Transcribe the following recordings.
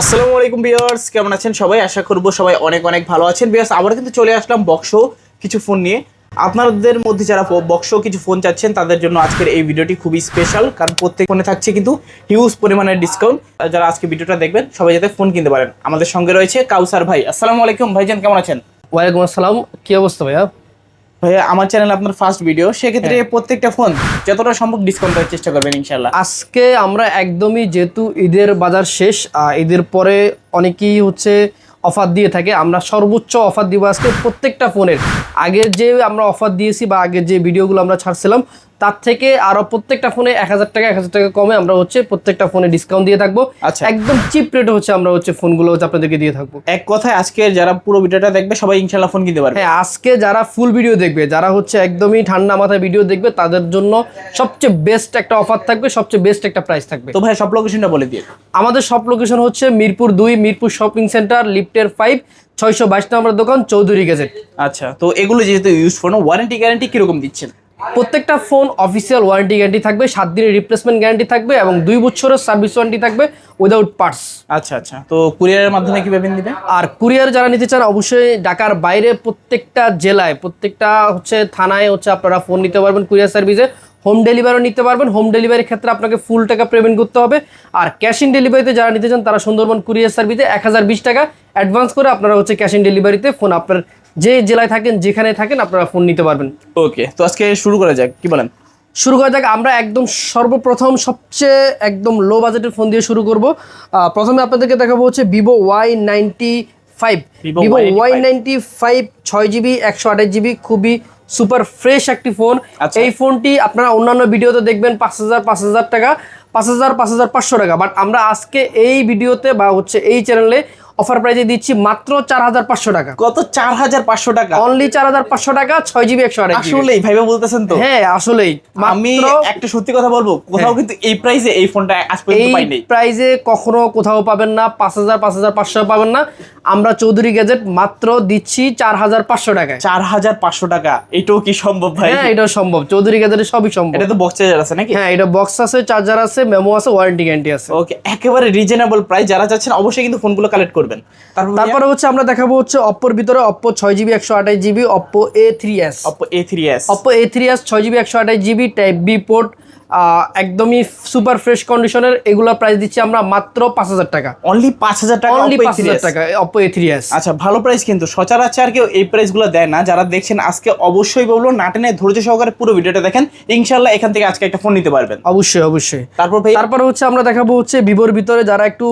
আসসালামু আলাইকুম বিয়ার্স কেমন আছেন সবাই? আশা করব সবাই অনেক অনেক ভালো আছেন। বিয়ার্স আবার কিন্তু চলে আসলাম বক্সো কিছু ফোন নিয়ে। আপনাদের মধ্যে যারা বক্সো কিছু ফোন চাচ্ছেন, তাদের জন্য আজকের এই ভিডিওটি খুবই স্পেশাল কারণ প্রত্যেক ফোনে থাকছে কিন্তু হিউজ পরিমাণের ডিসকাউন্ট যারা আজকে ভিডিওটা দেখবেন, সবাই যাতে ফোন কিনতে পারেন। আমাদের সঙ্গে রয়েছে কাউসার ভাই। আসসালামু আলাইকুম ভাইজান, কেমন আছেন? ওয়ালাইকুম আসসালাম। কি অবস্থা ভাইয়া? ভাইয়া আমার চ্যানেল আপনার ফার্স্ট ভিডিও সেক্ষেত্রে প্রত্যেকটা ফোন যতটা সম্ভব ডিসকাউন্ট দেওয়ার চেষ্টা করবেন ইনশাল্লাহ আজকে আমরা একদমই যেহেতু ঈদের বাজার শেষ ঈদের পরে অনেকেই হচ্ছে অফার দিয়ে থাকে আমরা সর্বোচ্চ অফার দিব আজকে প্রত্যেকটা ফোনের আগের যে আমরা অফার দিয়েছি বা আগের যে ভিডিওগুলো আমরা ছাড়ছিলাম তার থেকে আরও প্রত্যেকটা ফোনে এক হাজার টাকা এক হাজার টাকা কমে আমরা হচ্ছে প্রত্যেকটা ফোনে ডিসকাউন্ট দিয়ে থাকব। আচ্ছা। একদম চিপ রেটে হচ্ছে আমরা হচ্ছে ফোনগুলো হচ্ছে আপনাদেরকে দিয়ে থাকব। এক কথায় আজকে যারা পুরো ভিডিওটা দেখবে সবাই ইনশাল্লাহ ফোন কিনতে পারবে। হ্যাঁ আজকে যারা ফুল ভিডিও দেখবে যারা হচ্ছে একদমই ঠান্ডা মাথায় ভিডিও দেখবে তাদের জন্য সবচেয়ে বেস্ট একটা অফার থাকবে সবচেয়ে বেস্ট একটা প্রাইস থাকবে। তো ভাই সব লোকেশনটা বলে দিয়ে আমাদের সব লোকেশন হচ্ছে মিরপুর দুই মিরপুর শপিং সেন্টার লিফটের ফাইভ ছয়শো বাইশ নম্বর দোকান চৌধুরী গেজেট। আচ্ছা তো এগুলো যেহেতু ইউজ ফোন ওয়ারেন্টি গ্যারান্টি কীরকম দিচ্ছেন? প্রত্যেকটা ফোন অফিসিয়াল ওয়ারেন্টি গ্যারান্টি থাকবে সাত দিনের রিপ্লেসমেন্ট গ্যারান্টি থাকবে এবং দুই বছরের সার্ভিস ওয়ারেন্টি থাকবে উইদাউট পার্টস আচ্ছা আচ্ছা তো কুরিয়ারের মাধ্যমে কীভাবে দিবেন আর কুরিয়ার যারা নিতে চান অবশ্যই ঢাকার বাইরে প্রত্যেকটা জেলায় প্রত্যেকটা হচ্ছে থানায় হচ্ছে আপনারা ফোন নিতে পারবেন কুরিয়ার সার্ভিসে হোম ডেলিভারিও নিতে পারবেন। হোম ডেলিভারির ক্ষেত্রে আপনাকে ফুল টাকা পেমেন্ট করতে হবে। আর ক্যাশ ইন ডেলিভারিতে যারা নিতে চান তারা সুন্দরবন কুরিয়ার সার্ভিসে এক হাজার বিশ টাকা অ্যাডভান্স করে আপনারা হচ্ছে ক্যাশ ইন ডেলিভারিতে ফোন আপনার যে জেলায় থাকেন যেখানে থাকেন আপনারা ফোন নিতে পারবেন। ওকে তো আজকে শুরু করা যাক কি বলেন? শুরু করা যাক আমরা একদম সর্বপ্রথম সবচেয়ে একদম লো বাজেটের ফোন দিয়ে শুরু করব। প্রথমে আপনাদেরকে দেখাবো হচ্ছে Vivo Y ninety five Vivo Y ninety five ছয় জিবি একশো আঠাশ জিবি খুবই সুপার ফ্রেশ একটি ফোন। আচ্ছা। এই ফোনটি আপনারা অন্যান্য ভিডিওতে দেখবেন পাঁচ হাজার পাঁচ হাজার টাকা পাঁচ হাজার পাঁচ হাজার পাঁচশো টাকা। বাট আমরা আজকে এই ভিডিওতে বা হচ্ছে এই চ্যানেলে অফার প্রাইজে দিচ্ছি মাত্র চার হাজার পাঁচশো টাকা। কত? চার হাজার পাঁচশো টাকা। অনলি চার হাজার পাঁচশো টাকা ছয় জিবি একশো আঠাশ আসলেই ভাইবা বলতেছেন তো। হ্যাঁ আসলেই। আমি একটা সত্যি কথা বলব কোথাও কিন্তু এই প্রাইসে এই ফোনটা আজ পর্যন্ত এই প্রাইজে কখনো কোথাও পাবেন না পাঁচ হাজার পাঁচ হাজার পাঁচশো পাবেন না। আমরা চৌধুরী গ্যাজেট মাত্র দিচ্ছি চার হাজার পাঁচশো টাকায়। চার হাজার পাঁচশো টাকা। এটাও কি সম্ভব ভাই? হ্যাঁ এটাও সম্ভব। চৌধুরী গ্যাজেটে সবই সম্ভব। এটা তো বক্স চার্জার আছে নাকি? হ্যাঁ এটা বক্স আছে চার্জার আছে মেমো আছে ওয়ারেন্টি গ্যারান্টি আছে। ওকে একেবারে রিজনেবল প্রাইস যারা চাচ্ছেন অবশ্যই কিন্তু ফোনগুলো কালেক্ট করবেন। তারপরে হচ্ছে আমরা দেখাবো হচ্ছে অপ্পোর ভিতরে অপ্পো ছয় জিবি একশো আঠাশ GB Oppo A three S Oppo A three S Oppo A three S ছয় জিবি একশো আঠাশ জিবি টাইপ বি পোর্ট একদমই সুপার ফ্রেশ কন্ডিশনের এগুলো প্রাইস দিচ্ছি আমরা মাত্র পাঁচ হাজার টাকা। অনলি পাঁচ হাজার টাকা অনলি পাঁচ A3s হাজার টাকা অপো এ থ্রি এস আচ্ছা ভালো প্রাইস কিন্তু। সচরাচর কেউ এই প্রাইসগুলো দেয় না। যারা দেখছেন আজকে অবশ্যই বলব নাটেনে ধৈর্য সহকারে পুরো ভিডিওটা দেখেন। ইনশাল্লাহ এখান থেকে আজকে একটা ফোন নিতে পারবেন। অবশ্যই অবশ্যই। তারপর ভাই তারপরে হচ্ছে আমরা দেখাবো হচ্ছে ভিভোর ভিতরে যারা একটু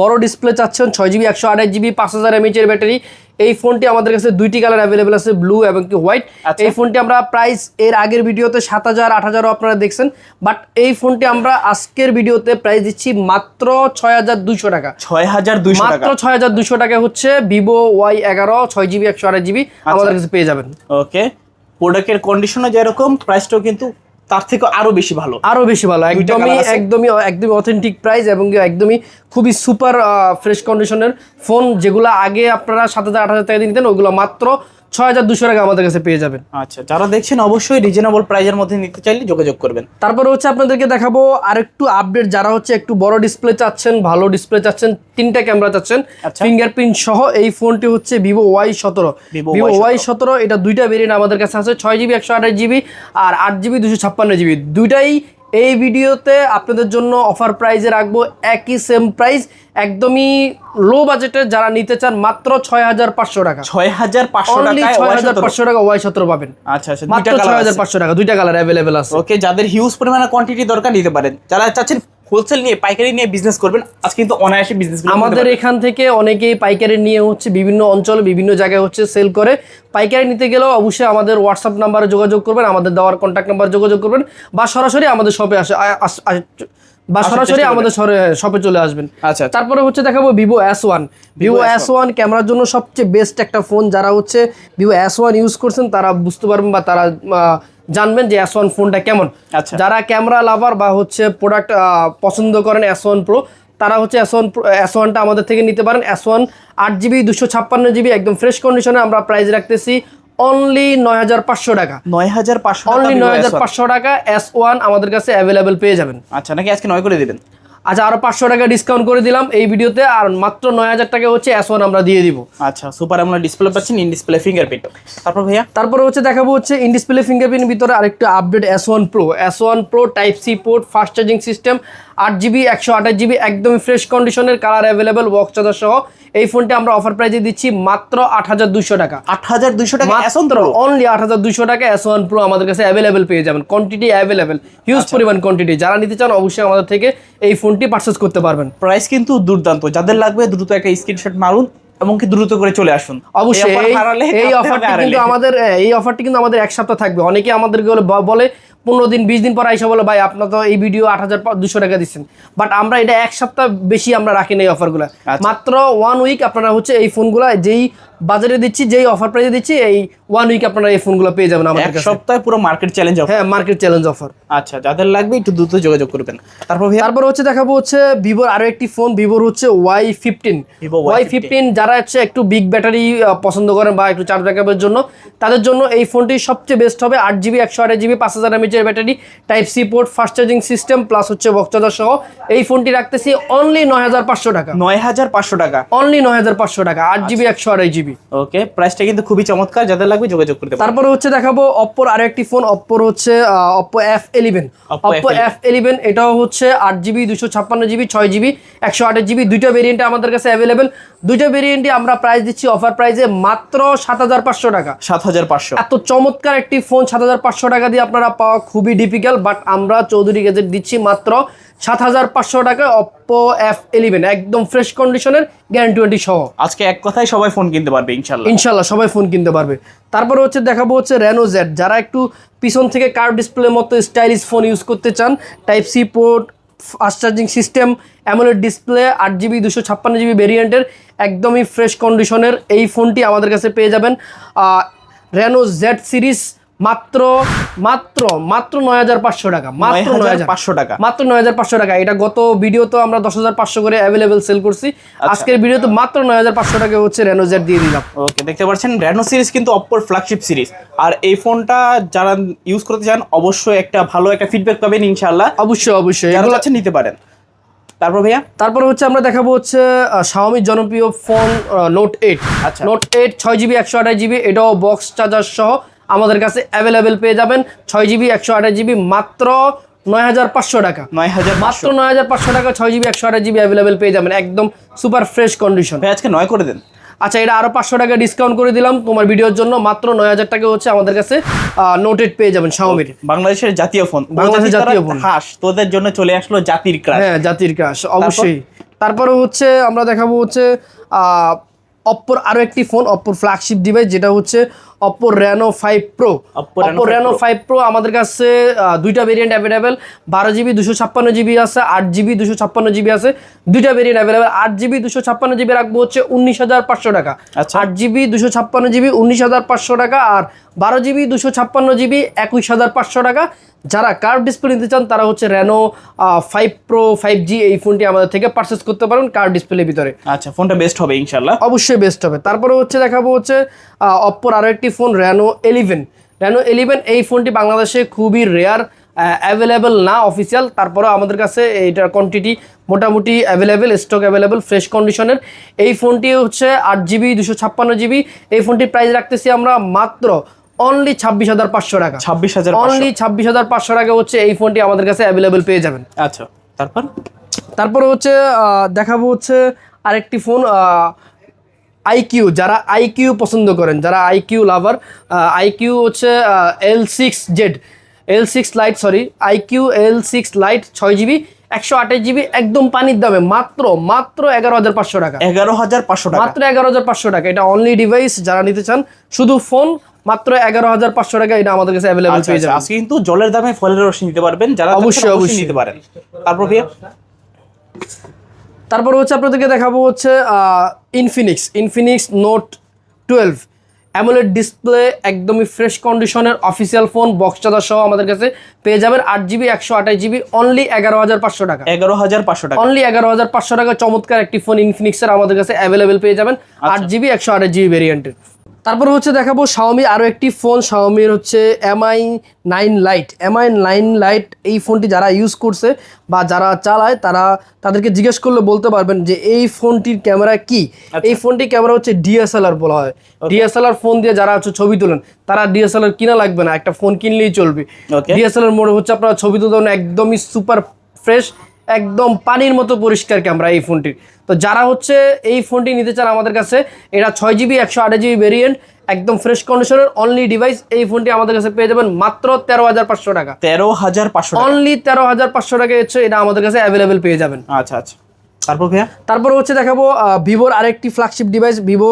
বড় ডিসপ্লে চাচ্ছেন ছয় জিবি একশো আঠাশ জিবি পাঁচ হাজার এমএচ এর ব্যাটারি এই ফোনটি আমাদের কাছে দুইটি কালার অ্যাভেলেবেল আছে ব্লু এবং কি হোয়াইট আচ্ছা। এই ফোনটি আমরা প্রাইস এর আগের ভিডিওতে সাত হাজার আট হাজারও আপনারা দেখছেন। বাট এই ফোনটি আমরা আজকের ভিডিওতে প্রাইস দিচ্ছি মাত্র ছয় হাজার দুইশো টাকা। ছয় হাজার দুইশো মাত্র ছয় হাজার দুইশো টাকা হচ্ছে ভিভো ওয়াই এগারো ছয় জিবি একশো আঠাশ জিবি আচ্ছা। আমাদের কাছে পেয়ে যাবেন। ওকে প্রোডাক্টের কন্ডিশনও যেরকম প্রাইসটাও কিন্তু তার থেকে আরও বেশি ভালো। আরও বেশি ভালো একদমই একদমই একদমই অথেন্টিক প্রাইস এবং একদমই খুবই সুপার ফ্রেশ কন্ডিশনের ফোন যেগুলো আগে আপনারা সাত হাজার আট হাজার টাকা দিয়ে নিতেন ওগুলো মাত্র ছয় হাজার দুশো টাকা আমাদের কাছে পেয়ে যাবেন। আচ্ছা যারা দেখছেন অবশ্যই রিজনেবল প্রাইজের মধ্যে নিতে চাইলে যোগাযোগ করবেন। তারপরে হচ্ছে আপনাদেরকে দেখাবো আরেকটু আপডেট যারা হচ্ছে একটু বড় ডিসপ্লে চাচ্ছেন ভালো ডিসপ্লে চাচ্ছেন তিনটা ক্যামেরা চাচ্ছেন আচ্ছা। ফিঙ্গারপ্রিন্ট সহ এই ফোনটি হচ্ছে ভিভো ওয়াই সতেরো। ভিভো ওয়াই সতেরো। এটা দুইটা ভেরিয়েন্ট আমাদের কাছে আছে ছয় জিবি একশো আঠাশ জিবি আর আট জিবি দুশো ছাপ্পান্ন জিবি দুইটাই এই ভিডিওতে আপনাদের জন্য অফার প্রাইজে রাখব একই সেম প্রাইস একদমই লো বাজেটে যারা নিতে চান মাত্র ছয় হাজার পাঁচশো টাকা। ছয় হাজার পাঁচশো টাকা ছয় হাজার পাঁচশো টাকা ওয়াই সতেরো পাবেন। আচ্ছা আচ্ছা মাত্র ছয় হাজার পাঁচশো টাকা দুইটা কালার অ্যাভেলেবেল আছে। ওকে যাদের হিউজ পরিমাণে কোয়ান্টিটি দরকার নিতে পারেন। যারা চাচ্ছেন হোলসেল নিয়ে পাইকারি নিয়ে বিজনেস করবেন। আজকে কিন্তু অনায়াসে বিজনেস আমাদের এখান থেকে অনেকেই পাইকারি নিয়ে হচ্ছে বিভিন্ন অঞ্চলে বিভিন্ন জায়গায় হচ্ছে সেল করে। পাইকারি নিতে গেলেও অবশ্যই আমাদের হোয়াটসঅ্যাপ নাম্বারে যোগাযোগ করবেন আমাদের দেওয়ার কন্ট্যাক্ট নাম্বার যোগাযোগ করবেন বা সরাসরি আমাদের শপে আসে বা সরাসরি আমাদের শপে চলে আসবেন। আচ্ছা তারপরে হচ্ছে দেখাবো Vivo S one Vivo S1 S one ক্যামেরার জন্য সবচেয়ে বেস্ট একটা ফোন যারা হচ্ছে ভিভো এস ওয়ান ইউজ করছেন তারা বুঝতে পারবেন বা তারা জানবেন যে এস ওয়ান ফোনটা কেমন। আচ্ছা। যারা ক্যামেরা লাভার বা হচ্ছে প্রোডাক্ট পছন্দ করেন এস ওয়ান প্রো তারা হচ্ছে এস ওয়ান এস ওয়ানটা আমাদের থেকে নিতে পারেন। এস ওয়ান আট জিবি দুশো ছাপ্পান্ন জিবি একদম ফ্রেশ কন্ডিশনে আমরা প্রাইস রাখতেছি অনলি নয় হাজার পাঁচশো টাকা। নয় হাজার পাঁচশো অনলি নয় হাজার পাঁচশো টাকা এস ওয়ান আমাদের কাছে অ্যাভেলেবেল পেয়ে যাবেন। আচ্ছা নাকি আজকে নয় করে দিবেন? আচ্ছা আরও পাঁচশো টাকা ডিসকাউন্ট করে দিলাম এই ভিডিওতে আর মাত্র নয় হাজার টাকা হচ্ছে এস ওয়ান আমরা দিয়ে দিব। আচ্ছা সুপার আমরা ডিসপ্লে পাচ্ছেন ইন ডিসপ্লে ফিঙ্গারপ্রিন্ট তারপর ভাইয়া? তারপর হচ্ছে দেখাবো হচ্ছে ইন ডিসপ্লে ফিঙ্গারপ্রিন্ট ভিতরে আরেকটা update S one pro S one pro type C port fast charging system আট জিবি একশো আঠাশ জিবি একদমই ফ্রেশ কন্ডিশনের কালার অ্যাভেলেবেল বক্স চার্জার সহ। এই ফোনটি আমরা অফার প্রাইজে দিচ্ছি মাত্র আট হাজার দুশো টাকা। আট হাজার দুশো টাকা মাত্র অনলি আট হাজার দুশো টাকা এস ওয়ান প্রো আমাদের কাছে অ্যাভেলেবেল পেয়ে যাবেন। Quantity available huge. পরিমাণ কোয়ান্টিটি যারা নিতে চান অবশ্যই আমাদের থেকে এই ফোনটি পারচেস করতে পারবেন। প্রাইস কিন্তু দুর্দান্ত। যাদের লাগবে দ্রুত একটা স্ক্রিনশট মারুন। এবং কি দ্রুত করে চলে আসুন। অবশ্যই এই অফারটি কিন্তু আমাদের এই অফারটি কিন্তু আমাদের এক সপ্তাহ থাকবে। অনেকে আমাদেরকে বলে- বলে পনেরো দিন বিশ দিন পর আইসা বলে ভাই আপনার তো এই ভিডিও আট হাজার দুশো টাকা দিচ্ছেন। বাট আমরা এটা এক সপ্তাহ বেশি আমরা রাখি না এই অফারগুলো আচ্ছা। মাত্র ওয়ান উইক আপনারা হচ্ছে এই ফোনগুলো যেই বাজারে দিচ্ছি যেই অফার প্রাইসে দিচ্ছি এই ওয়ান উইক আপনারা এই ফোনগুলো পেয়ে যাবেন আমাদের এক কাছে। সপ্তাহে পুরো মার্কেট চ্যালেঞ্জ অফার হ্যাঁ মার্কেট চ্যালেঞ্জ অফার আচ্ছা যাদের লাগবে একটু দ্রুত যোগাযোগ করবেন। তারপর তারপর হচ্ছে দেখাবো হচ্ছে ভিভোর আরও একটি ফোন ভিভোর হচ্ছে Y fifteen Vivo Y15 Y fifteen যারা হচ্ছে একটু বিগ ব্যাটারি পছন্দ করেন বা একটু চার্জ ব্যাকআপের জন্য তাদের জন্য এই ফোনটি সবচেয়ে বেস্ট হবে। আট জিবি একশো আট জিবি পাঁচ হাজার এমএচের battery type C port fast charging system plus হচ্ছে চার্জার সহ। এই ফোনটি রাখতেছি অনলি নয় হাজার পাঁচশো টাকা। নয় হাজার পাঁচশো টাকা। অনলি নয় হাজার পাঁচশো টাকা আট জিবি একশো আড়াই জিবি ওকে প্রাইসটা কিন্তু খুবই চমৎকার যাদের লাগবে যোগাযোগ করতে তারপরে হচ্ছে দেখাবো অপ্পোর আরও একটি ফোন অপ্পোর হচ্ছে Oppo F eleven Oppo F eleven এটাও হচ্ছে আট জিবি দুশো ছাপ্পান্ন জিবি ছয় জিবি একশো আঠাশ জিবি দুইটা ভেরিয়েন্টে আমাদের কাছে অ্যাভেলেবেল দুইটা ভেরিয়েন্টে আমরা প্রাইস দিচ্ছি অফার প্রাইসে মাত্র সাত হাজার পাঁচশো টাকা। সাত হাজার পাঁচশো। এত চমৎকার একটি ফোন সাত হাজার পাঁচশো টাকা দিয়ে আপনারা পাওয়া খুবই ডিফিকাল্ট বাট আমরা চৌধুরী গেজেট দিচ্ছি মাত্র সাত হাজার পাঁচশো টাকা অপ্পো এফ ইলেভেন একদম ফ্রেশ কন্ডিশনের গ্যারান্টি ওয়ারেন্টি সহ। আজকে এক কথায় সবাই ফোন কিনতে পারবে ইনশাল্লাহ ইনশাল্লাহ সবাই ফোন কিনতে পারবে। তারপরে হচ্ছে দেখাবো হচ্ছে রেনো জেড যারা একটু পিছন থেকে কার ডিসপ্লের মতো স্টাইলিশ ফোন ইউজ করতে চান type C port fast charging system AMOLED display আট জিবি দুশো ছাপ্পান্ন জিবি ভেরিয়েন্টের একদমই ফ্রেশ কন্ডিশনের এই ফোনটি আমাদের কাছে পেয়ে যাবেন। রেনো জেড সিরিজ মাত্র মাত্র মাত্র নয় হাজার পাঁচশো টাকা মাত্র নয় হাজার। পাঁচশো টাকা। মাত্র নয় হাজার পাঁচশো টাকা। এটা গত ভিডিও তো আমরা দশ হাজার পাঁচশো করে অ্যাভেলেবেল সেল করছি। আজকের ভিডিও তো মাত্র নয় হাজার পাঁচশো টাকা হচ্ছে রেনো জেড দিয়ে দিলাম। ওকে দেখতে পাচ্ছেন রেনো সিরিজ কিন্তু অপ্পোর ফ্ল্যাগশিপ সিরিজ আর এই ফোনটা যারা ইউজ করতে চান অবশ্যই একটা ভালো একটা ফিডব্যাক পাবেন ইনশাল্লাহ অবশ্যই অবশ্যই। এগুলো- চাচ্ছেন নিতে পারেন। তারপর ভাইয়া? তারপরে হচ্ছে আমরা দেখাবো হচ্ছে শাওমির জনপ্রিয় ফোন নোট এইট আচ্ছা। নোট এইট ছয় জিবি একশো আঠাশ জিবি এটাও বক্স চার্জার সহ। আমাদের কাছে অ্যাভেলেবেল পেয়ে যাবেন ছয় জিবি একশো আঠাশ জিবি মাত্র নয় হাজার পাঁচশো টাকা। নয় হাজার মাত্র নয় হাজার পাঁচশো টাকা ছয় জিবি একশো আঠাশ জিবি অ্যাভেলেবেল পেয়ে যাবেন। একদম সুপার ফ্রেশ কন্ডিশন আজকে নয় করে দেন। আচ্ছা এটা আরও পাঁচশো টাকা ডিসকাউন্ট করে দিলাম। তোমার ভিডিওর জন্য মাত্র নয় হাজার টাকা হচ্ছে আমাদের কাছে নোট এইট পেয়ে যাবেন শাওমির বাংলাদেশের জাতীয় ফোন বাংলাদেশের জাতীয় ফোন। হাস তোদের জন্য চলে আসলো জাতির ক্রাশ হ্যাঁ জাতির ক্রাশ অবশ্যই। তারপরে হচ্ছে আমরা দেখাবো হচ্ছে অপ্পোর আরও একটি ফোন অপ্পোর ফ্ল্যাগশিপ ডিভাইস যেটা হচ্ছে Oppo Reno five pro 5 Reno five pro আমাদের কাছে দুইটা ভেরিয়েন্ট অ্যাভেলেবেল বারো জিবি দুশো ছাপ্পান্ন জিবি আছে আট জিবি দুশো ছাপ্পান্ন জিবি আছে। দুইটা ভেরিয়েন্ট অ্যাভেলেবেল আট জিবি দুশো ছাপ্পান্ন জিবি রাখব হচ্ছে উনিশ হাজার পাঁচশো টাকা। আচ্ছা। আট জিবি দুশো ছাপ্পান্ন জিবি উনিশ হাজার পাঁচশো টাকা। আর বারো জিবি দুশো ছাপ্পান্ন জিবি একুশ হাজার পাঁচশো টাকা। যারা কার্ভ ডিসপ্লে নিতে চান তারা হচ্ছে Reno five pro five G এই ফোনটি আমাদের থেকে পারচেস করতে পারেন কার্ভ ডিসপ্লের ভিতরে। আচ্ছা ফোনটা বেস্ট হবে ইনশাল্লাহ অবশ্যই বেস্ট হবে। তারপরে হচ্ছে দেখাবো হচ্ছে অপ্পোর আরও একটি phone Reno eleven Reno eleven এই ফোনটি বাংলাদেশে খুবই রেয়ার অ্যাভেলেবেল না অফিসিয়াল তারপরেও আমাদের কাছে এইটার কোয়ান্টিটি মোটামুটি অ্যাভেলেবেল স্টক অ্যাভেলেবেল ফ্রেশ কন্ডিশনের এই ফোনটি হচ্ছে আট জিবি দুশো ছাপ্পান্ন জিবি এই ফোনটির প্রাইস রাখতেছি আমরা মাত্র অনলি ছাব্বিশ হাজার পাঁচশো টাকা। ছাব্বিশ হাজার অনলি ছাব্বিশ হাজার পাঁচশো টাকা হচ্ছে এই ফোনটি আমাদের কাছে অ্যাভেলেবেল পেয়ে যাবেন। আচ্ছা তারপর? তারপরে হচ্ছে দেখাবো হচ্ছে আরেকটি ফোন আইকিউ যারা আইকিউ পছন্দ করেন যারা আইকিউ লাভার আইকিউ হচ্ছে L six Z L six lite sorry iQOO L six lite ছয় জিবি একশো আঠাশ জিবি একদম পানির দামে মাত্র মাত্র এগারো হাজার পাঁচশো টাকা। এগারো হাজার পাঁচশো টাকা। মাত্র এগারো হাজার পাঁচশো টাকা এটা অনলি ডিভাইস যারা নিতে চান শুধু ফোন মাত্র এগারো হাজার পাঁচশো টাকা এটা আমাদের কাছে অ্যাভেলেবেল পেয়ে আচ্ছা, আজকে কিন্তু জলের দামে ফলের রস নিতে পারবেন যারা অবশ্যই, অবশ্যই। নিতে পারেন। তারপর তারপর হচ্ছে আপনাদেরকে দেখাবো হচ্ছে Infinix Infinix note twelve AMOLED display একদমই ফ্রেশ কন্ডিশনের অফিসিয়াল ফোন বক্স চার্জার সহ আমাদের কাছে পেয়ে যাবেন আট জিবি একশো আঠাশ জিবি অনলি এগারো হাজার পাঁচশো টাকা। এগারো হাজার পাঁচশো টাকা। অনলি এগারো হাজার পাঁচশো টাকা চমৎকার একটি ফোন ইনফিনিক্সের আমাদের কাছে অ্যাভেলেবেল পেয়ে যাবেন আট জিবি একশো আঠাশ জিবি ভেরিয়েন্টের তারপর হচ্ছে দেখাবো শাওমি আরও একটি ফোন শাওমির হচ্ছে Mi nine lite Mi nine lite এই ফোনটি যারা ইউজ করছে বা যারা চালায় তারা তাদেরকে জিজ্ঞেস করলে বলতে পারবেন যে এই ফোনটির ক্যামেরা কি? এই ফোনটির ক্যামেরা হচ্ছে ডিএসএলআর বলা হয়। ডিএসএলআর ফোন দিয়ে যারা হচ্ছে ছবি তোলেন তারা ডিএসএলআর কিনা লাগবে না একটা ফোন কিনলেই চলবে. ডিএসএলআর মোড়ে হচ্ছে আপনারা ছবি তুলতে একদমই সুপার ফ্রেশ একদম পানির মতো পরিষ্কার ক্যামেরা এই ফোনটির তো যারা হচ্ছে এই ফোনটি নিতে চান আমাদের কাছে এটা ছয় জিবি একশো আট জিবি ভেরিয়েন্ট একদম ফ্রেশ কন্ডিশনের অনলি ডিভাইস এই ফোনটি আমাদের কাছে পেয়ে যাবেন মাত্র তেরো হাজার পাঁচশো টাকা। তেরো হাজার পাঁচশো অনলি তেরো হাজার পাঁচশো টাকা হচ্ছে এটা আমাদের কাছে অ্যাভেলেবেল পেয়ে যাবেন। আচ্ছা আচ্ছা। তারপর ভাইয়া? তারপর হচ্ছে দেখাবো ভিভোর আরেকটি ফ্ল্যাগশিপ ডিভাইস ভিভো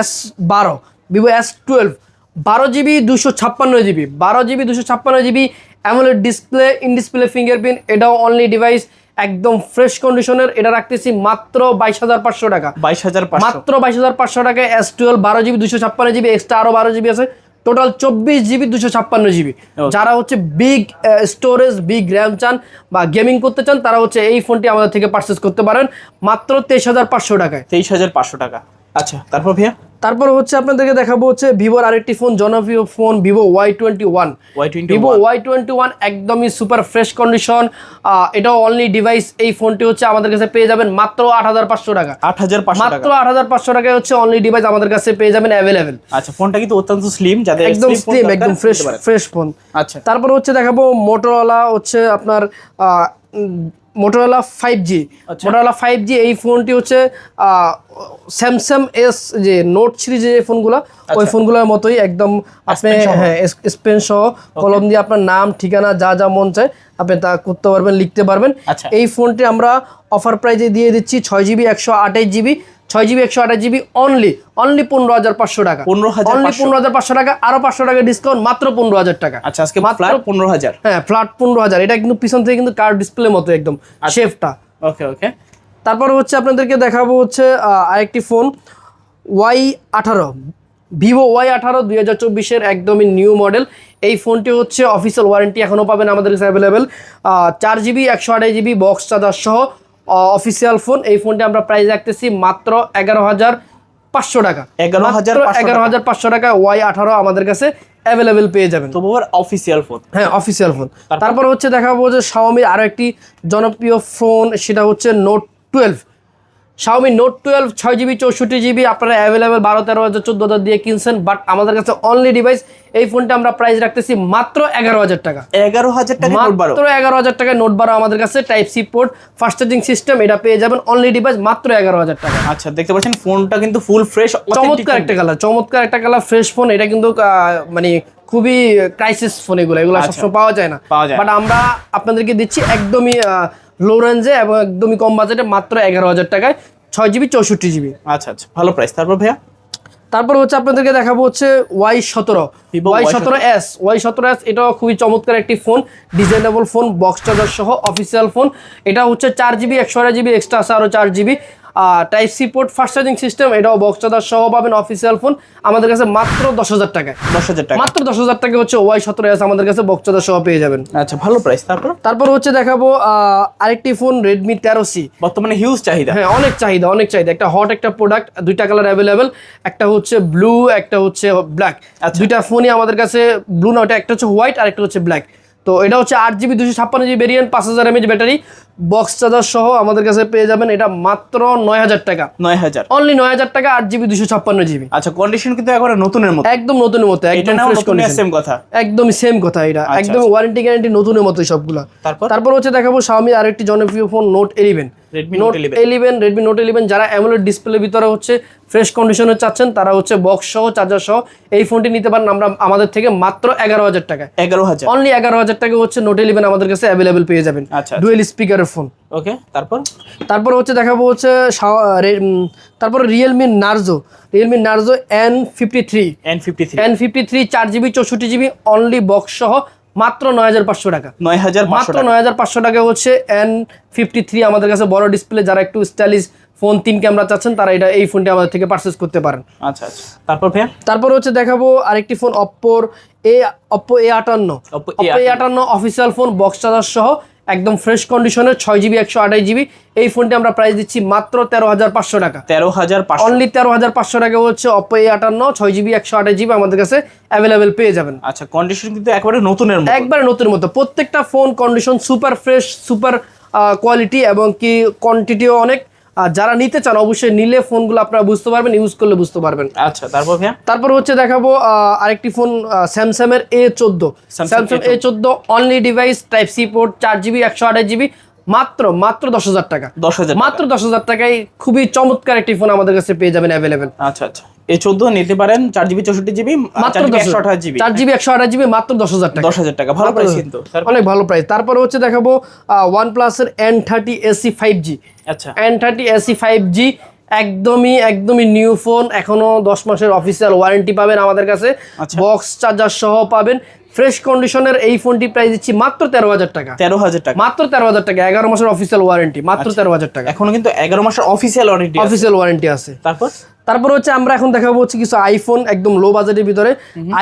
এস বারো ভিভো এস টুয়েলভ বারো জিবি দুশো ছাপ্পান্ন জিবি বারো জিবি দুশো ছাপ্পান্ন GB AMOLED display in display fingerprint এটাও অনলি ডিভাইস একদম ফ্রেশ কন্ডিশনের এটা রাখতেছি মাত্র বাইশ হাজার পাঁচশো টাকা। বাইশ হাজার মাত্র বাইশ হাজার পাঁচশো টাকায় এস টুয়েলভ বারো জিবি দুশো ছাপ্পান্ন জিবি এক্সট্রা আরও বারো জিবি আছে। টোটাল চব্বিশ জিবি দুশো ছাপ্পান্ন জিবি। যারা হচ্ছে বিগ স্টোরেজ বিগ র্যাম চান বা গেমিং করতে চান তারা হচ্ছে এই ফোনটি আমাদের থেকে পারচেস করতে পারেন। মাত্র তেইশ হাজার পাঁচশো টাকায়। তেইশ হাজার পাঁচশো টাকা। আচ্ছা তারপর ভাইয়া? তারপর হচ্ছে আপনাদেরকে দেখাবো হচ্ছে ভিভোর আরেকটি ফোন জনপ্রিয় phone Vivo Y twenty one Vivo Y twenty one একদমই সুপার ফ্রেশ কন্ডিশন এটাও অনলি ডিভাইস এই ফোনটি হচ্ছে আমাদের কাছে পেয়ে যাবেন মাত্র আট হাজার পাঁচশো টাকা। আট হাজার মাত্র আট হাজার পাঁচশো টাকায় হচ্ছে অনলি ডিভাইস আমাদের কাছে পেয়ে যাবেন অ্যাভেলেবেল আচ্ছা ফোনটা কিন্তু অত্যন্ত স্লিম যাদের একদম স্লিম একদম ফ্রেশ ফ্রেশ ফোন আচ্ছা। তারপর হচ্ছে দেখাবো মোটোরোলা হচ্ছে আপনার মোটোরোলা ফাইভ জি আচ্ছা। মোটোরোলা ফাইভ জি এই ফোনটি হচ্ছে স্যামসাং এস যে নোট সিরিজে যে ফোনগুলো ওই ফোনগুলোর মতোই একদম আপনি হ্যাঁ স্পেন সহ। কলম দিয়ে আপনার নাম ঠিকানা যা যা মন চায় আপনি তা করতে পারবেন লিখতে পারবেন। আচ্ছা। এই ফোনটি আমরা অফার প্রাইজে দিয়ে দিচ্ছি ছয় জিবি একশো আঠাশ জিবি ছয় জিবি একশো আঠাশ জিবি অনলি অনলি পনেরো হাজার পাঁচশো টাকা। পনেরো হাজার অনলি পনেরো হাজার পাঁচশো টাকা আরও পাঁচশো টাকা ডিসকাউন্ট মাত্র পনেরো হাজার টাকা। আচ্ছা আজকে মাত্র- পনেরো হাজার। হ্যাঁ ফ্ল্যাট পনেরো হাজার। এটা কিন্তু পিছন থেকে কিন্তু কার ডিসপ্লে মতো একদম। শেফটা ওকে ওকে তারপর হচ্ছে আপনাদেরকে দেখাবো হচ্ছে আরেকটি ফোন ওয়াই আঠারো। ভিভো ওয়াই আঠারো দুই হাজার চব্বিশের একদমই নিউ মডেল এই ফোনটি হচ্ছে অফিসিয়াল ওয়ারেন্টি এখনও পাবেন আমাদের কাছে অ্যাভেলেবেল চার জিবি একশো আঠাশ জিবি বক্স চার্জার সহ অফিসিয়াল ফোন এই ফোনটি আমরা প্রাইস রাখতেছি মাত্র এগারো হাজার পাঁচশো টাকা। এগারো হাজার এগারো হাজার পাঁচশো টাকা ওয়াই আঠারো আমাদের কাছে অ্যাভেলেবেল পেয়ে যাবেন। তবু অফিসিয়াল ফোন হ্যাঁ অফিসিয়াল ফোন তারপর হচ্ছে দেখাবো যে শাওমির আরও একটি জনপ্রিয় ফোন সেটা হচ্ছে note twelve Xiaomi note twelve ছয় জিবি চৌষট্টি জিবি আপনারা অ্যাভেলেবেল বারো তেরো হাজার চোদ্দ হাজার দিয়ে কিনছেন বাট আমাদের কাছে অনলি ডিভাইস এই ফোনটা আমরা প্রাইস রাখতেছি মাত্র এগারো হাজার টাকা। এগারো হাজার টাকা মাত্র এগারো হাজার টাকায় নোট বারো আমাদের কাছে type C port fast charging system এটা পেয়ে যাবেন অনলি ডিভাইস মাত্র এগারো হাজার টাকা। আচ্ছা দেখতে পাচ্ছেন ফোনটা কিন্তু ফুল ফ্রেশ চমৎকার একটা কালার চমৎকার একটা কালার ফ্রেশ ফোন এটা কিন্তু মানে খুবই ক্রাইসিস ফোন এগুলো এগুলো সবসময় পাওয়া যায় না। আচ্ছা। বাট আমরা আপনাদেরকে দিচ্ছি একদমই লো রেঞ্জে এবং একদমই কম বাজেটে মাত্র এগারো হাজার টাকায় ছয় জিবি চৌষট্টি জিবি আচ্ছা আচ্ছা ভালো প্রাইস তারপর ভাইয়া? তারপর হচ্ছে আপনাদেরকে দেখাবো হচ্ছে ওয়াই সতেরো। ওয়াই সতেরো। এস ওয়াই সতেরো এস এটা খুবই চমৎকার একটি phone designable phone box charger সহ অফিসিয়াল ফোন এটা হচ্ছে চার জিবি একশো জিবি এক্সট্রা আছে আরও চার GB type C port fast charging system এটাও বক্স চার্জার সহ পাবেন অফিসিয়াল ফোন আমাদের কাছে মাত্র দশ হাজার টাকায়। দশ হাজার টাকা। মাত্র দশ হাজার টাকা হচ্ছে ওয়াই সতেরো এস আমাদের কাছে বক্স চার্জার সহ পেয়ে যাবেন। আচ্ছা ভালো প্রাইস তারপর? তারপর হচ্ছে দেখাবো আরেকটি ফোন রেডমি তেরো সি বর্তমানে হিউজ চাহিদা। হ্যাঁ অনেক চাহিদা অনেক চাহিদা। একটা হট একটা প্রোডাক্ট দুইটা কালার অ্যাভেলেবেল একটা হচ্ছে ব্লু একটা হচ্ছে ব্ল্যাক আচ্ছা। দুইটা ফোনই আমাদের কাছে ব্লু না ওটা একটা হচ্ছে হোয়াইট আর একটা হচ্ছে ব্ল্যাক তো এটা হচ্ছে আট জিবি দুশো ছাপ্পান্ন জিবি ভেরিয়েন্ট পাঁচ হাজার এমএচ ব্যাটারি বক্স চার্জার সহ আমাদের কাছে পেয়ে যাবেন এটা মাত্র নয় হাজার টাকা। নয় হাজার। অনলি নয় হাজার টাকা আট জিবি দুশো ছাপ্পান্ন জিবি। আচ্ছা কন্ডিশন কিন্তু এখন নতুনের মতো। একদম নতুনের মতো একদম ফ্রেশ কন্ডিশন সেম কথা। একদম সেম কথা এটা একদম ওয়ারেন্টি গ্যারেন্টি নতুনের মতো সবগুলা। তারপর? তারপর হচ্ছে দেখাবো স্বামী আরেকটি জনপ্রিয় phone note eleven Redmi note eleven Redmi note eleven যারা অ্যামোলেড ডিসপ্লে ভিতরে হচ্ছে ফ্রেশ কন্ডিশনে চাচ্ছেন তারা হচ্ছে বক্স সহ চার্জার সহ এই ফোনটি নিতে পারেন আমরা আমাদের থেকে মাত্র এগারো হাজার টাকা এগারো হাজার। অনলি এগারো হাজার টাকা হচ্ছে নোট ইলেভেন আমাদের কাছে অ্যাভেলেবেল পেয়ে যাবেন। আচ্ছা, ডুয়েল স্পিকারের ফোন ওকে তারপর? তারপর হচ্ছে দেখাবো হচ্ছে তারপর Realme Narzo Realme Narzo N fifty three N fifty three N fifty three চার জিবি চৌষট্টি জিবি অনলি বক্স সহ মাত্র নয় হাজার পাঁচশো টাকা। নয় হাজার মাত্র নয় হাজার পাঁচশো টাকা হচ্ছে এন ফিফটি থ্রি আমাদের কাছে বড় ডিসপ্লে যারা একটু স্টাইলিশ ফোন তিন ক্যামেরা চাচ্ছেন তারা এটা এই ফোনটি আমাদের থেকে পারচেস করতে পারেন। আচ্ছা আচ্ছা। তারপর ভাইয়া? তারপর হচ্ছে দেখাবো আরেকটি ফোন অপ্পোর এ অপ্পো এ আটান্ন। অপ্পো এ আটান্ন। অফিসিয়াল ফোন বক্স চার্জার সহ একদম ফ্রেশ কন্ডিশনের ছয় জিবি একশো আঠাশ জিবি এই ফোনটি আমরা প্রাইস দিচ্ছি মাত্র তেরো হাজার পাঁচশো টাকা। তেরো হাজার অনলি তেরো হাজার পাঁচশো টাকা হচ্ছে অপো এ আটান্ন ছয় জিবি একশো আঠাশ জিবি আমাদের কাছে অ্যাভেলেবেল পেয়ে যাবেন। আচ্ছা কন্ডিশন কিন্তু একবারে নতুনের একবারে নতুন মতো। প্রত্যেকটা phone condition super fresh super quality এবং কি কোয়ান্টিটিও অনেক। আর যারা নিতে চান অবশ্যই নিলে ফোনগুলো আপনারা বুঝতে পারবেন ইউজ করলে বুঝতে পারবেন। আচ্ছা তারপর ভাইয়া? তারপর হচ্ছে দেখাবো আরেকটি ফোন স্যামসাং এর এ চোদ্দ। স্যামসাং এ চোদ্দ। Only device type C port চার জিবি একশো আঠাশ জিবি মাত্র মাত্র দশ হাজার টাকা। দশ হাজার মাত্র দশ হাজার টাকায় খুবই চমৎকার একটি ফোন আমাদের কাছে পেয়ে যাবেন অ্যাভেলেবেল আচ্ছা আচ্ছা। এই চোদ্দ নিতে পারেন চার জিবি চৌষট্টি জিবি মাত্র একশো আঠাশ জিবি। চার জিবি একশো আঠাশ জিবি মাত্র দশ হাজার টাকা। দশ হাজার টাকা ভালো প্রাইস কিন্তু। অনেক ভালো প্রাইস তারপরে হচ্ছে দেখাবো ওয়ান প্লাসের N thirty SE five G আচ্ছা। N thirty SE five G একদমই একদমই নিউ ফোন এখনও দশ মাসের অফিসিয়াল ওয়ারেন্টি পাবেন আমাদের কাছে। আচ্ছা। বক্স চার্জার সহ পাবেন। ফ্রেশ কন্ডিশনের এই ফোনটি প্রাইস দিচ্ছি মাত্র তেরো হাজার টাকা। তেরো হাজার টাকা। মাত্র তেরো হাজার টাকা এগারো মাসের অফিসিয়াল ওয়ারেন্টি মাত্র আচ্ছা। তেরো হাজার টাকা। এখনও কিন্তু এগারো মাসের অফিসিয়াল ওয়ারেন্টি অফিসিয়াল ওয়ারেন্টি আছে। তারপর? তারপর হচ্ছে আমরা এখন দেখাবো হচ্ছে কিছু আইফোন একদম লো বাজেটের ভিতরে।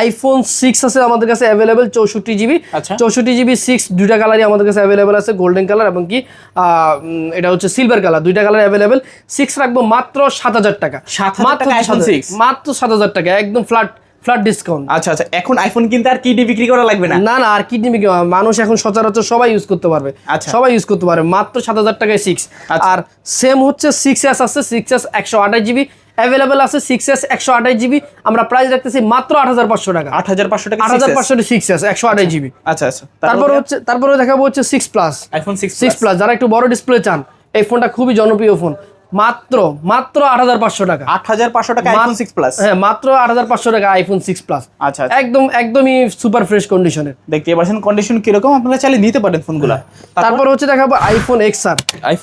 আইফোন সিক্স আছে আমাদের কাছে অ্যাভেলেবেল চৌষট্টি জিবি আচ্ছা। চৌষট্টি জিবি সিক্স দুইটা কালারই আমাদের কাছে অ্যাভেলেবেল আছে গোল্ডেন কালার এবং কি আহ, এটা হচ্ছে সিলভার কালার দুইটা কালার অ্যাভেলেবেল সিক্স রাখব মাত্র সাত হাজার টাকা। মাত্র টাকা iPhone 7,000 6? মাত্র সাত হাজার টাকা একদম ফ্ল্যাট ফ্ল্যাট ডিসকাউন্ট আচ্ছা আচ্ছা এখন আইফোন কিনতে আর কিডনি বিক্রি করা লাগবে না? না না আর কিডনি মানুষ এখন সচরাচর সবাই ইউজ করতে পারবে। আচ্ছা। সবাই ইউজ করতে পারবে মাত্র সাত হাজার টাকায় সিক্স আচ্ছা। আর সেম হচ্ছে সিক্স এস আছে সিক্স এস একশো আঠাশ জিবি অ্যাভেলেবেল আছে সিক্স এস একশো আঠাশ জিবি আমরা প্রাইস রাখতেছি মাত্র আট হাজার পাঁচশো টাকা। আট হাজার পাঁচশো টাকা আট হাজার পাঁচশো সিক্স এস একশো আঠাশ জিবি আচ্ছা আচ্ছা। তারপর হচ্ছে তারপরে দেখাবো হচ্ছে six plus iPhone six six plus যারা একটু বড় ডিসপ্লে চান এই ফোনটা খুবই জনপ্রিয় ফোন মাত্র মাত্র আট হাজার পাঁচশো টাকা। আট হাজার পাঁচশো টাকা আইফোন সিক্স প্লাস হ্যাঁ মাত্র আট হাজার পাঁচশো টাকা আইফোন সিক্স প্লাস আচ্ছা আচ্ছা। একদম একদমই সুপার ফ্রেশ কন্ডিশনের দেখতে পাচ্ছেন কন্ডিশন কীরকম? আপনারা চাইলে নিতে পারেন ফোনগুলা তারপর? হচ্ছে দেখাবো iPhone X R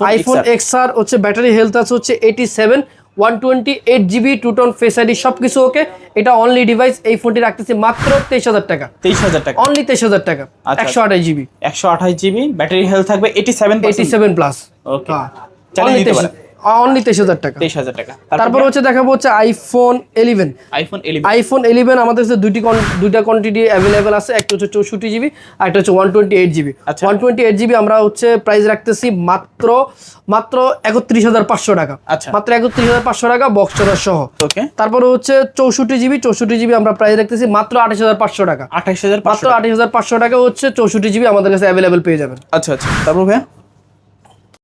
iPhone X R হচ্ছে ব্যাটারি হেলথ আছে হচ্ছে eighty seven one twenty eight GB two tone Face ID সব কিছু ওকে এটা অনলি ডিভাইস এই ফোনটি রাখতেছি মাত্র তেইশ হাজার টাকা। তেইশ হাজার টাকা। অনলি তেইশ হাজার টাকা। আচ্ছা। একশো আঠাশ জিবি একশো আঠাশ জিবি ব্যাটারি হেলথ থাকবে eighty seven eighty seven plus okay চালিয়ে নিতে পারেন। অনলি তেইশ হাজার টাকা। তেইশ হাজার টাকা। তারপর হচ্ছে দেখাবো হচ্ছে iPhone eleven iPhone eleven iPhone eleven আমাদের কাছে con- দুইটা কোয়ান্টিটি অ্যাভেলেবেল আছে একটা হচ্ছে চৌষট্টি জিবি আর একটা হচ্ছে one twenty eight GB. One twenty eight GB আমরা হচ্ছে প্রাইস রাখতেছি মাত্র মাত্র একত্রিশ হাজার পাঁচশো টাকা। আচ্ছা। মাত্র একত্রিশ হাজার পাঁচশো টাকা বক্স চড়ার সহ। ওকে। তারপরে হচ্ছে চৌষট্টি জিবি চৌষট্টি জিবি আমরা প্রাইস রাখতেছি মাত্র আঠাশ হাজার পাঁচশো টাকা। আঠাইশ হাজার মাত্র আঠাশ হাজার পাঁচশো টাকা হচ্ছে চৌষট্টি জিবি আমাদের কাছে অ্যাভেলেবেল পেয়ে যাবেন। আচ্ছা আচ্ছা। তারপর ভাইয়া?